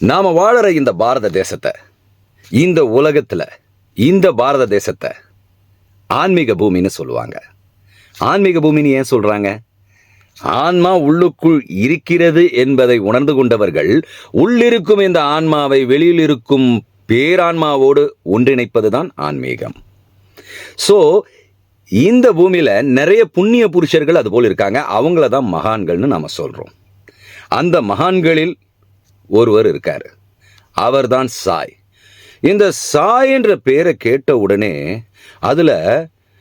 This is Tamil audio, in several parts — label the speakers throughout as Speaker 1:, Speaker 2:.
Speaker 1: நாம் வாழற இந்த பாரத தேசத்தை இந்த உலகத்தில் இந்த பாரத தேசத்தை ஆன்மீக பூமின்னு சொல்லுவாங்க. ஆன்மீக பூமின்னு ஏன் சொல்கிறாங்க ஆன்மா உள்ளுக்குள் இருக்கிறது என்பதை உணர்ந்து கொண்டவர்கள் உள்ளிருக்கும் இந்த ஆன்மாவை வெளியில் இருக்கும் பேரான்மாவோடு ஒன்றிணைப்பதுதான் ஆன்மீகம். ஸோ இந்த பூமியில் நிறைய புண்ணிய புருஷர்கள் அதுபோல் இருக்காங்க. அவங்கள தான் மகான்கள்னு நாம் சொல்கிறோம் அந்த மகான்களில் ஒருவர் இருக்காரு. அவர்தான் சாய். இந்த சாய் என்ற பேரை கேட்ட உடனே அதுல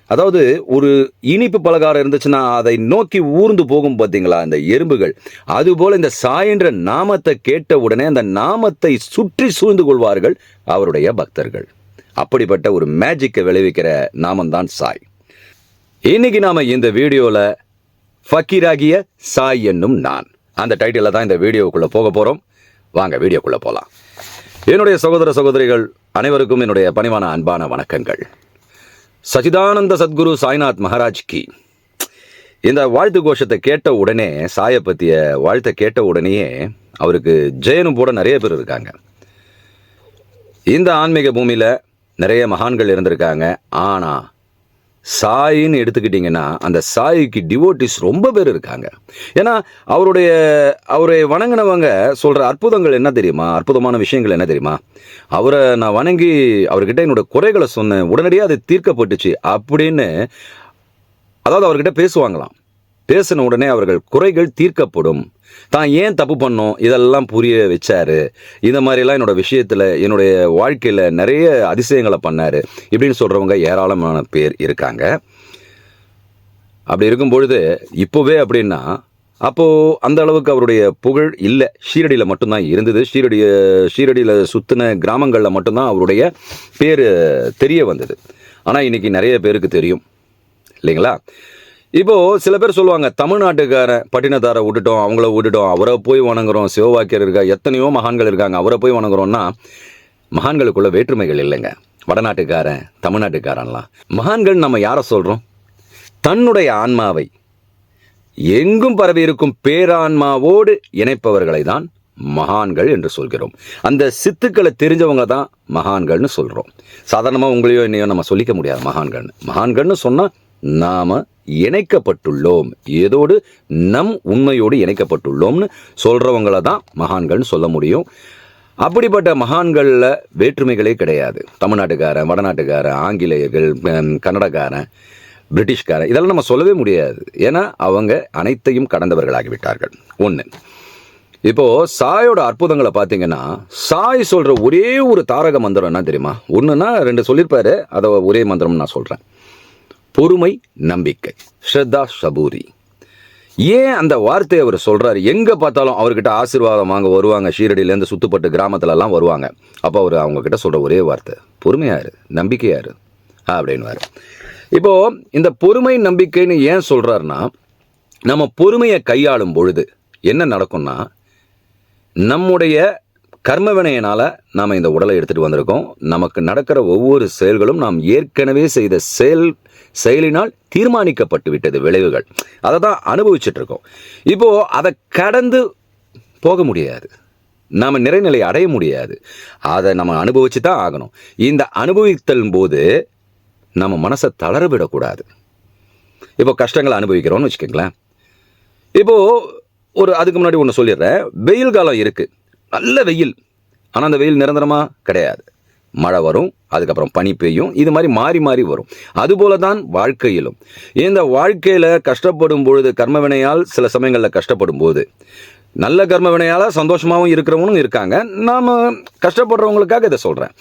Speaker 1: அதாவது ஒரு இனிப்பு பலகாரம் இருந்துச்சுன்னா அதை நோக்கி ஊர்ந்து போகும் பார்த்தீங்களா அந்த எறும்புகள். அதுபோல் இந்த சாய் என்ற நாமத்தை கேட்ட உடனே அந்த நாமத்தை சுற்றி சூழ்ந்து கொள்வார்கள் அவருடைய பக்தர்கள். அப்படிப்பட்ட ஒரு மேஜிக்கை விளைவிக்கிற நாமம்தான் சாய். இன்னைக்கு நாம இந்த வீடியோல ஃபக்கீராகிய சாய் என்னும் நான். அந்த டைட்டில தான் இந்த வீடியோக்குள்ள போக போறோம். வாங்க வீடியோக்குள்ளே போகலாம் என்னுடைய சகோதர சகோதரிகள் அனைவருக்கும் என்னுடைய பணிவான அன்பான வணக்கங்கள். சச்சிதானந்த சத்குரு சாய்நாத் மகாராஜ் கி இந்த வாழ்த்து கோஷத்தை கேட்ட உடனே சாயை பற்றிய வாழ்த்தை கேட்ட உடனேயே அவருக்கு ஜெயனும் போட நிறைய பேர் இருக்காங்க. இந்த ஆன்மீக பூமியில் நிறைய மகான்கள் இருந்திருக்காங்க. ஆனால் சாயின்னு எடுத்துக்கிட்டிங்கன்னா அந்த சாயிக்கு டிவோட்டிஸ் ரொம்ப பேர் இருக்காங்க. ஏன்னா அவருடைய அவரை வணங்கினவங்க சொல்கிற அற்புதங்கள் என்ன தெரியுமா? அற்புதமான விஷயங்கள் என்ன தெரியுமா? அவரை நான் வணங்கி அவர்கிட்ட என்னோட குறைகளை சொன்னேன். உடனடியாக அது தீர்க்கப்பட்டுச்சு அப்படின்னு அதாவது அவர்கிட்ட பேசுவாங்களாம். பேசின உடனே அவர்கள் குறைகள் தீர்க்கப்படும். தான் ஏன் தப்பு பண்ணோம்? இதெல்லாம் புரிய வச்சாரு. இந்த மாதிரிலாம் என்னோட விஷயத்தில் என்னுடைய வாழ்க்கையில் நிறைய அதிசயங்களை பண்ணார். இப்படின்னு சொல்கிறவங்க ஏராளமான பேர் இருக்காங்க. அப்படி இருக்கும் பொழுது இப்போவே அப்படின்னா அப்போது அந்த அளவுக்கு அவருடைய புகழ் இல்லை. ஷீரடியில் மட்டும்தான் இருந்தது. ஷீரடிய ஷீரடியில் சுற்றின கிராமங்களில் மட்டும்தான் அவருடைய பேர் தெரிய வந்தது. ஆனால் இன்னைக்கு நிறைய பேருக்கு தெரியும். இல்லைங்களா? இப்போ சில பேர் சொல்லுவாங்க தமிழ்நாட்டுக்காரன் பட்டினத்தாரை விட்டுட்டோம் அவங்கள விட்டுட்டோம் அவரை போய் வணங்குறோம் சிவவாக்கியர் இருக்கா எத்தனையோ மகான்கள் இருக்காங்க அவரை போய் வணங்குறோம்னா மகான்களுக்குள்ள வேற்றுமைகள் இல்லைங்க. வடநாட்டுக்காரன் தமிழ்நாட்டுக்காரன்லாம். மகான்கள் நம்ம யாரை சொல்கிறோம் தன்னுடைய ஆன்மாவை. எங்கும் பரவி இருக்கும் பேரான்மாவோடு இணைப்பவர்களை தான் மகான்கள் என்று சொல்கிறோம். அந்த சித்துக்களை தெரிஞ்சவங்க தான் மகான்கள்னு சொல்கிறோம் சாதாரணமாக உங்களையோ என்னையோ நம்ம சொல்லிக்க முடியாது மகான்கள்னு. மகான்கள்னு சொன்னால் நாம இணைக்கப்பட்டுள்ளோம். ஏதோடு நம் உண்மையோடு இணைக்கப்பட்டுள்ளோம்னு சொல்கிறவங்கள தான் மகான்கள்னு சொல்ல முடியும். அப்படிப்பட்ட மகான்களில் வேற்றுமைகளே கிடையாது. தமிழ்நாட்டுக்காரன் வடநாட்டுக்காரன் ஆங்கிலேயர்கள் கன்னடக்காரன் பிரிட்டிஷ்காரன் இதெல்லாம் நம்ம சொல்லவே முடியாது. ஏன்னா அவங்க அனைத்தையும் கடந்தவர்களாகிவிட்டார்கள். ஒன்று இப்போ சாயோட அற்புதங்களை பார்த்தீங்கன்னா சாய் சொல்கிற ஒரே ஒரு தாரக மந்திரம் என்ன தெரியுமா? ஒன்றுனா ரெண்டு சொல்லியிருப்பாரு. அதை ஒரே மந்திரம் நான் சொல்கிறேன் பொறுமை நம்பிக்கை. ஸ்ரத்தா சபூரி. ஏன் அந்த வார்த்தையை அவர் சொல்கிறாரு எங்கே பார்த்தாலும் அவர்கிட்ட ஆசீர்வாதம் வாங்க வருவாங்க. ஷீரடியிலேருந்து சுத்துப்பட்டு கிராமத்துலலாம் வருவாங்க. அப்போ அவர் அவங்கக்கிட்ட சொல்கிற ஒரே வார்த்தை பொறுமையாரு நம்பிக்கையாரு அப்படின்வார் இப்போது இந்த பொறுமை நம்பிக்கைன்னு ஏன் சொல்கிறாருன்னா நம்ம பொறுமையை கையாளும் பொழுது என்ன நடக்கும்னா நம்முடைய கர்ம வினையினால் நாம் இந்த உடலை எடுத்துகிட்டு வந்திருக்கோம். நமக்கு நடக்கிற ஒவ்வொரு செயல்களும் நாம் ஏற்கனவே செய்த செயல் செயலினால் தீர்மானிக்கப்பட்டு விட்டது விளைவுகள். அதை தான் அனுபவிச்சுட்டு இருக்கோம். இப்போது அதை கடந்து போக முடியாது. நாம் நிறைநிலை அடைய முடியாது. அதை நம்ம அனுபவிச்சு தான் ஆகணும். இந்த அனுபவித்தல் போது நம்ம மனசை தளரவிடக்கூடாது இப்போ கஷ்டங்களை அனுபவிக்கிறோம்னு வச்சுக்கோங்களேன். இப்போது ஒரு அதுக்கு முன்னாடி ஒன்று சொல்லிடுறேன். வெயில் காலம் இருக்குது நல்ல வெயில். ஆனால் அந்த வெயில் நிரந்தரமாக கிடையாது. மழை வரும் அதுக்கப்புறம் பனி பெய்யும் இது மாதிரி மாறி மாறி வரும். அதுபோல தான் வாழ்க்கையிலும். இந்த வாழ்க்கையில் கஷ்டப்படும் பொழுது கர்மவினையால் சில சமயங்களில் கஷ்டப்படும் போது நல்ல கர்ம வினையால் சந்தோஷமாகவும் இருக்கிறவங்களும் இருக்காங்க. நாம் கஷ்டப்படுறவங்களுக்காக இதை சொல்கிறேன்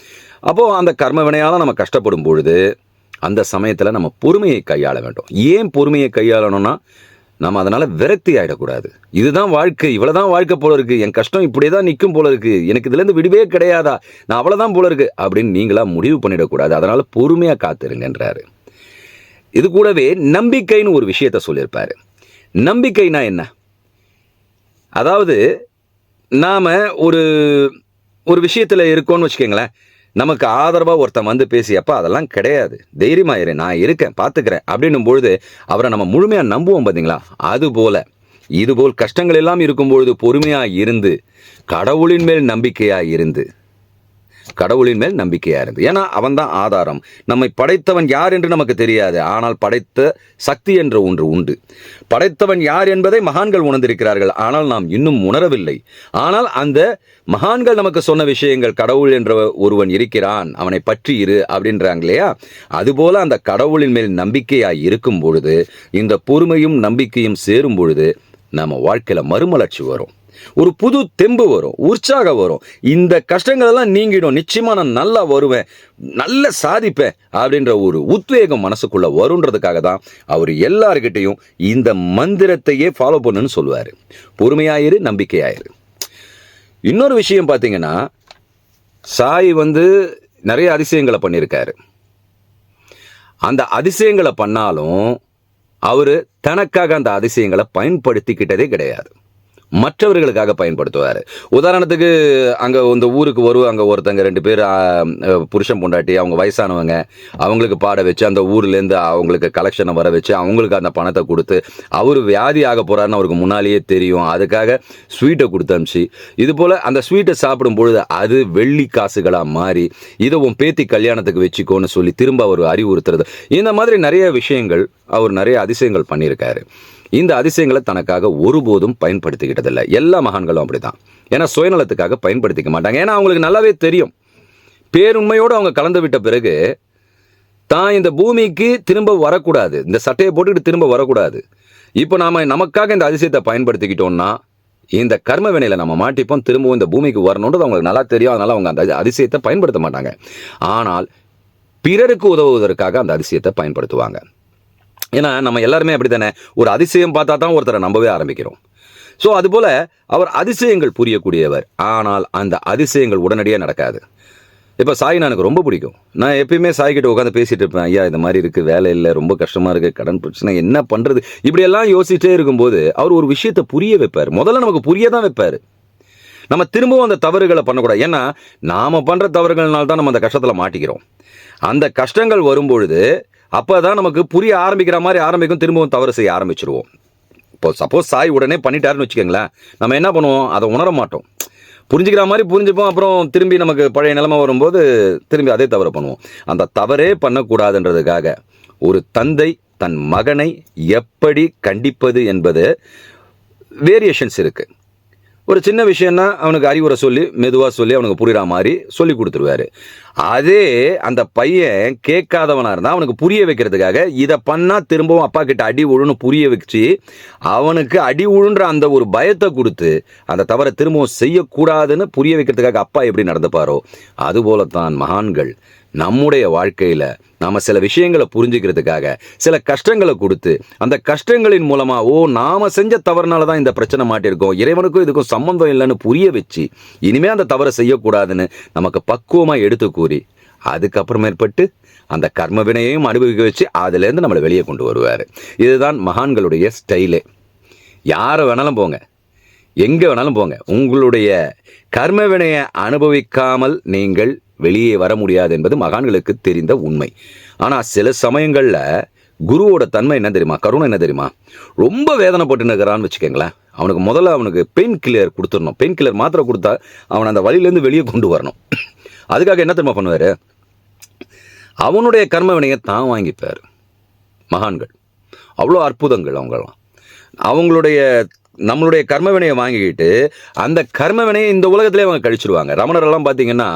Speaker 1: அப்போது அந்த கர்மவினையால் நம்ம கஷ்டப்படும் பொழுது அந்த சமயத்தில் நம்ம பொறுமையை கையாள வேண்டும். ஏன் பொறுமையை கையாளணும்னா நம்ம அதனால விரக்தி ஆகிடக்கூடாது இதுதான் வாழ்க்கை இவ்வளவுதான் வாழ்க்கை போல இருக்கு. என் கஷ்டம் இப்படியே தான் நிற்கும் போல இருக்கு. எனக்கு இதுல இருந்து விடுவே கிடையாதா? நான் அவ்வளோதான் போல இருக்கு. அப்படின்னு நீங்களா முடிவு பண்ணிடக்கூடாது. அதனால பொறுமையா காத்திருங்கன்றாரு. இது கூடவே நம்பிக்கைன்னு ஒரு விஷயத்த சொல்லியிருப்பாரு. நம்பிக்கைனா என்ன? அதாவது நாம ஒரு ஒரு விஷயத்துல இருக்கோம்னு வச்சுக்கோங்களேன். நமக்கு ஆதரவா ஒருத்தன் வந்து பேசி அதெல்லாம் கிடையாது. தைரியமாயிரு நான் இருக்கேன் பார்த்துக்கிறேன் அப்படின்னும் பொழுது அவரை நம்ம முழுமையா நம்புவோம் பார்த்தீங்களா அது போல. இதுபோல் கஷ்டங்கள் எல்லாம் இருக்கும்பொழுது பொறுமையாக இருந்து கடவுளின் மேல் நம்பிக்கையாக இருந்து கடவுளின் மேல் நம்பிக்கையா இருந்து. ஏன்னா அவன் தான் ஆதாரம். நம்மை படைத்தவன் யார் என்று நமக்கு தெரியாது. ஆனால் படைத்த சக்தி என்ற ஒன்று உண்டு. படைத்தவன் யார் என்பதை மகான்கள் உணர்ந்திருக்கிறார்கள். ஆனால் நாம் இன்னும் உணரவில்லை. ஆனால் அந்த மகான்கள் நமக்கு சொன்ன விஷயங்கள் கடவுள் என்ற ஒருவன் இருக்கிறான் அவனை பற்றி இரு அப்படின்றாங்க இல்லையா? அதுபோல அந்த கடவுளின் மேல் நம்பிக்கையாய் இருக்கும் பொழுது இந்த பொறுமையும் நம்பிக்கையும் சேரும் பொழுது நம்ம வாழ்க்கையில மறுமலர்ச்சி வரும். ஒரு புது தெம்பு வரும் உற்சாகம் வரும். இந்த கஷ்டங்கள் எல்லாம் நீங்கிடும். நிச்சயமா நான் நல்லா வருவேன் நல்ல சாதிப்பேன் அப்படின்ற ஒரு உத்வேகம் மனசுக்குள்ள வருன்றதுக்காக தான் அவர் எல்லார்கிட்டையும் இந்த மந்திரத்தையே ஃபாலோ பண்ணுன்னு சொல்லுவாரு. பொறுமையாயிரு நம்பிக்கையாயிரு. இன்னொரு விஷயம் பார்த்தீங்கன்னா சாய் வந்து நிறைய அதிசயங்களை பண்ணியிருக்காரு அந்த அதிசயங்களை பண்ணாலும் அவர் தனக்காக அந்த அதிசயங்களை பயன்படுத்திக்கிட்டதே கிடையாது. மற்றவர்களுக்காக பயன்படுத்துவார். உதாரணத்துக்கு அங்கே இந்த ஊருக்கு வருவோம் அங்கே ஒருத்தங்க ரெண்டு பேர் புருஷன் பொண்டாட்டி அவங்க வயசானவங்க அவங்களுக்கு பாட வச்சு அந்த ஊர்லேருந்து அவங்களுக்கு கலெக்ஷனை வர வச்சு அவங்களுக்கு அந்த பணத்தை கொடுத்து அவர் வியாதி ஆக போகிறாருன்னு அவருக்கு முன்னாலேயே தெரியும். அதுக்காக ஸ்வீட்டை கொடுத்து அனுப்பிச்சு இது போல் அந்த ஸ்வீட்டை சாப்பிடும் பொழுது அது வெள்ளி காசுகளாக மாறி இதை உன் பேத்தி கல்யாணத்துக்கு வச்சுக்கோன்னு சொல்லி திரும்ப அவர் அறிவுறுத்துறது. இந்த மாதிரி நிறைய விஷயங்கள் அவர் நிறைய அதிசயங்கள் பண்ணியிருக்காரு. இந்த அதிசயங்களை தனக்காக ஒருபோதும் பயன்படுத்திக்கிட்டதில்லை. எல்லா மகான்களும் அப்படிதான் ஏன்னா சுயநலத்துக்காக பயன்படுத்திக்க மாட்டாங்க. ஏன்னா அவங்களுக்கு நல்லாவே தெரியும். பேருண்மையோடு அவங்க கலந்து விட்ட பிறகு தான் இந்த பூமிக்கு திரும்ப வரக்கூடாது. இந்த சட்டையை போட்டுக்கிட்டு திரும்ப வரக்கூடாது. இப்போ நாம நமக்காக இந்த அதிசயத்தை பயன்படுத்திக்கிட்டோம்னா இந்த கர்ம வினையில நம்ம மாட்டிப்போம். திரும்பவும் இந்த பூமிக்கு வரணுன்றது அவங்களுக்கு நல்லா தெரியும். அதனால அவங்க அந்த அதிசயத்தை பயன்படுத்த மாட்டாங்க. ஆனால் பிறருக்கு உதவுவதற்காக அந்த அதிசயத்தை பயன்படுத்துவாங்க. ஏன்னா நம்ம எல்லாருமே அப்படி தானே ஒரு அதிசயம் பார்த்தா தான் ஒருத்தரை நம்பவே ஆரம்பிக்கிறோம். ஸோ அதுபோல் அவர் அதிசயங்கள் புரியக்கூடியவர். ஆனால் அந்த அதிசயங்கள் உடனடியாக நடக்காது. இப்போ சாய் எனக்கு ரொம்ப பிடிக்கும். நான் எப்பயுமே சாய்கிட்ட உட்காந்து பேசிகிட்டு இருப்பேன். ஐயா இந்த மாதிரி இருக்குது வேலை இல்லை ரொம்ப கஷ்டமாக இருக்குது கடன் பிரச்சனை என்ன பண்ணுறது இப்படியெல்லாம் யோசிச்சிட்டே இருக்கும்போது அவர் ஒரு விஷயத்தை புரிய வைப்பார். முதல்ல நமக்கு புரிய தான் வைப்பார். நம்ம திரும்பவும் அந்த தவறுகளை பண்ணக்கூடாது. ஏன்னா நாம் பண்ணுற தவறுகள்னால தான் நம்ம அந்த கஷ்டத்தில் மாட்டிக்கிறோம். அந்த கஷ்டங்கள் வரும்பொழுது அப்போ தான் நமக்கு புரிய ஆரம்பிக்கிற மாதிரி ஆரம்பிக்கும் திரும்பவும் தவறு செய்ய ஆரம்பிச்சிருவோம். இப்போ சப்போஸ் சாய் உடனே பண்ணிட்டாருன்னு வச்சுக்கோங்களேன் நம்ம என்ன பண்ணுவோம்? அதை உணர மாட்டோம். புரிஞ்சுக்கிற மாதிரி புரிஞ்சுப்போம் அப்புறம் திரும்பி நமக்கு பழைய நிலைமை வரும்போது திரும்பி அதே தவறு பண்ணுவோம். அந்த தவறே பண்ணக்கூடாதுன்றதுக்காக ஒரு தந்தை தன் மகனை எப்படி கண்டிப்பது என்பது வேரியேஷன்ஸ் இருக்குது ஒரு சின்ன விஷயம்னா அவனுக்கு அறிவுரை சொல்லி மெதுவாக சொல்லி அவனுக்கு புரிகிற மாதிரி சொல்லி கொடுத்துருவாரு. அதே அந்த பையன் கேட்காதவனா இருந்தால் அவனுக்கு புரிய வைக்கிறதுக்காக இதை பண்ணால் திரும்பவும் அப்பா கிட்ட அடி உழுன்னு புரிய வச்சு அவனுக்கு அடி உழுன்ற அந்த ஒரு பயத்தை கொடுத்து அந்த தவறை திரும்பவும் செய்யக்கூடாதுன்னு புரிய வைக்கிறதுக்காக அப்பா எப்படி நடந்துப்பாரோ அதுபோலத்தான் மகான்கள். நம்முடைய வாழ்க்கையில் நாம் சில விஷயங்களை புரிஞ்சுக்கிறதுக்காக சில கஷ்டங்களை கொடுத்து அந்த கஷ்டங்களின் மூலமாக ஓ நாம செஞ்ச தவறுனால தான் இந்த பிரச்சனை மாட்டிருக்கோம் இறைவனுக்கும் இதுக்கும் சம்பந்தம் இல்லைன்னு புரிய வச்சு இனிமேல் அந்த தவறை செய்யக்கூடாதுன்னு நமக்கு பக்குவமாக எடுத்து கூறி அதுக்கப்புறமேற்பட்டு அந்த கர்ம வினையையும் அனுபவிக்க வச்சு அதுலேருந்து நம்மளை வெளியே கொண்டு வருவார். இதுதான் மகான்களுடைய ஸ்டைலு. யாரை வேணாலும் போங்க. எங்கே வேணாலும் போங்க. உங்களுடைய கர்ம வினையை அனுபவிக்காமல் நீங்கள் வெளியே வர முடியாது என்பது மகான்களுக்கு தெரிந்த உண்மை. ஆனால் சில சமயங்களில் குருவோட தன்மை என்ன தெரியுமா? கருணை என்ன தெரியுமா? ரொம்ப வேதனைப்பட்டு நிற்கிறான்னு வச்சுக்கோங்களேன். அவனுக்கு முதல்ல அவனுக்கு பெயின் கில்லர் கொடுத்துடணும். பெயின் கில்லர் மாத்திரை கொடுத்தா அவனை அந்த வழியிலேருந்து வெளியே கொண்டு வரணும். அதுக்காக என்ன தெரியுமா பண்ணுவார்? அவனுடைய கர்ம வினையை தான் வாங்கிப்பார். மகான்கள். அவ்வளோ அற்புதங்கள் அவங்களாம் அவங்களுடைய நம்மளுடைய கர்ம வினையை வாங்கிக்கிட்டு அந்த கர்ம வினையை இந்த உலகத்திலே அவங்க கழிச்சிருவாங்க. ரமணரெல்லாம் பார்த்தீங்கன்னா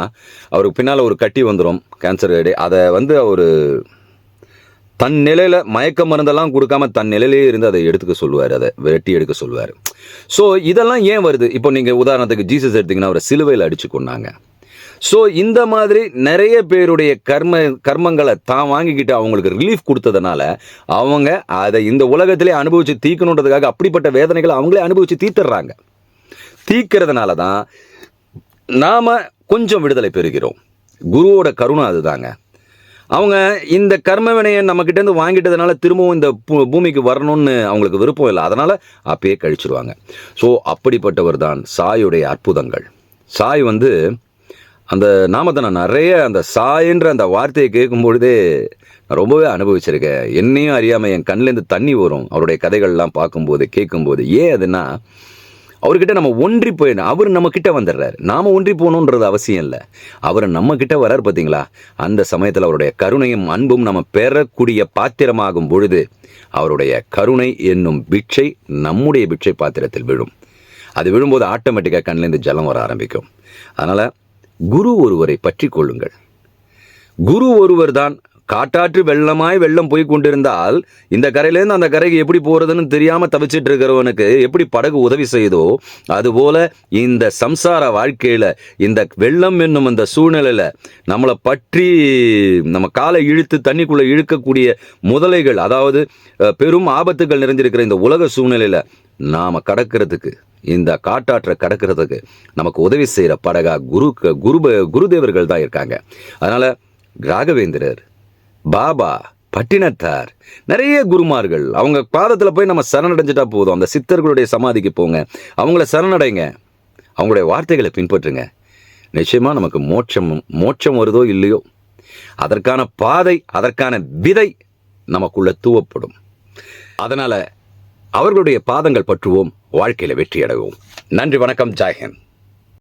Speaker 1: அவருக்கு பின்னால் ஒரு கட்டி வந்துடும் கேன்சர் அடி அதை வந்து அவர் தன் நிலையில மயக்க மருந்தெல்லாம் கொடுக்காம தன் நிலையிலே இருந்து அதை எடுத்துக்க சொல்லுவார் அதை வெட்டி எடுக்க சொல்லுவார். ஸோ இதெல்லாம் ஏன் வருது? இப்போ நீங்கள் உதாரணத்துக்கு ஜீசஸ் எடுத்திங்கன்னா அவரை சிலுவையில் அடிச்சு கொண்டாங்க ஸோ இந்த மாதிரி நிறைய பேருடைய கர்ம கர்மங்களை தான் வாங்கிக்கிட்டு அவங்களுக்கு ரிலீஃப் கொடுத்ததுனால அவங்க அதை இந்த உலகத்திலே அனுபவிச்சு தீக்கணுன்றதுக்காக அப்படிப்பட்ட வேதனைகளை அவங்களே அனுபவிச்சு தீர்த்துடுறாங்க. தீக்கிறதுனால தான் நாம் கொஞ்சம் விடுதலை பெறுகிறோம். குருவோட கருணை அதுதாங்க. அவங்க இந்த கர்ம வினையை நம்மக்கிட்டேருந்து வாங்கிட்டதுனால திரும்பவும் இந்த பூ- பூமிக்கு வரணும்னு அவங்களுக்கு விருப்பம் இல்லை. அதனால் அப்பயே கழிச்சிருவாங்க. ஸோ அப்படிப்பட்டவர் தான் சாயுடைய அற்புதங்கள். சாய் வந்து அந்த நாமத்தை நான் நிறைய அந்த சாயன்ற அந்த வார்த்தையை கேட்கும் பொழுதே நான் ரொம்பவே அனுபவிச்சிருக்கேன். என்னையும் அறியாமல் என் கண்ணிலேருந்து தண்ணி வரும். அவருடைய கதைகள்லாம் பார்க்கும்போது கேட்கும்போது. ஏன் அதுன்னா அவர்கிட்ட நம்ம ஒன்றி போயிடணும் அவர் நம்ம கிட்ட வந்துடுறாரு. நாம ஒன்றி போகணுன்றது அவசியம் இல்லை. அவர் நம்ம கிட்ட வரார் பார்த்தீங்களா? அந்த சமயத்தில் அவருடைய கருணையும் அன்பும் நம்ம பெறக்கூடிய பாத்திரமாகும் பொழுது அவருடைய கருணை என்னும் பிட்சை நம்முடைய பிட்சை பாத்திரத்தில் விழும். அது விழும்போது ஆட்டோமேட்டிக்காக கண்ணிலேருந்து ஜலம் வர ஆரம்பிக்கும். அதனால் குரு ஒருவரை பற்றி கொள்ளுங்கள். குரு ஒருவர்தான் காட்டாற்று வெள்ளமாய் வெள்ளம் போய் கொண்டிருந்தால் இந்த கரையிலேருந்து அந்த கரைக்கு எப்படி போகிறதுன்னு தெரியாமல் தவிச்சிட்டு இருக்கிறவனுக்கு எப்படி படகு உதவி செய்தோ அதுபோல இந்த சம்சார வாழ்க்கையில் இந்த வெள்ளம் என்னும் இந்த சூழ்நிலையில் நம்மளை பற்றி நம்ம காலை இழுத்து தண்ணிக்குள்ளே இழுக்கக்கூடிய முதலைகள் அதாவது பெரும் ஆபத்துகள் நிறைஞ்சிருக்கிற இந்த உலக சூழ்நிலையில் நாம் கடக்கிறதுக்கு இந்த காட்டாற்றை கடக்கிறதுக்கு நமக்கு உதவி செய்கிற படகா குரு குரு குருதேவர்கள் தான் இருக்காங்க. அதனால் ராகவேந்திரர் பாபா பட்டினத்தார் நிறைய குருமார்கள் அவங்க பாதத்தில் போய் நம்ம சரணடைஞ்சிட்டா போதும். அந்த சித்தர்களுடைய சமாதிக்கு போங்க. அவங்கள சரணடைங்க. அவங்களுடைய வார்த்தைகளை பின்பற்றுங்க. நிச்சயமாக நமக்கு மோட்சம் மோட்சம் வருதோ இல்லையோ? அதற்கான பாதை அதற்கான விதை நமக்குள்ள தூவப்படும். அதனால் அவர்களுடைய பாதங்கள் பற்றுவோம். வாழ்க்கையில் வெற்றி அடைவோம் நன்றி வணக்கம் ஜாயஹன்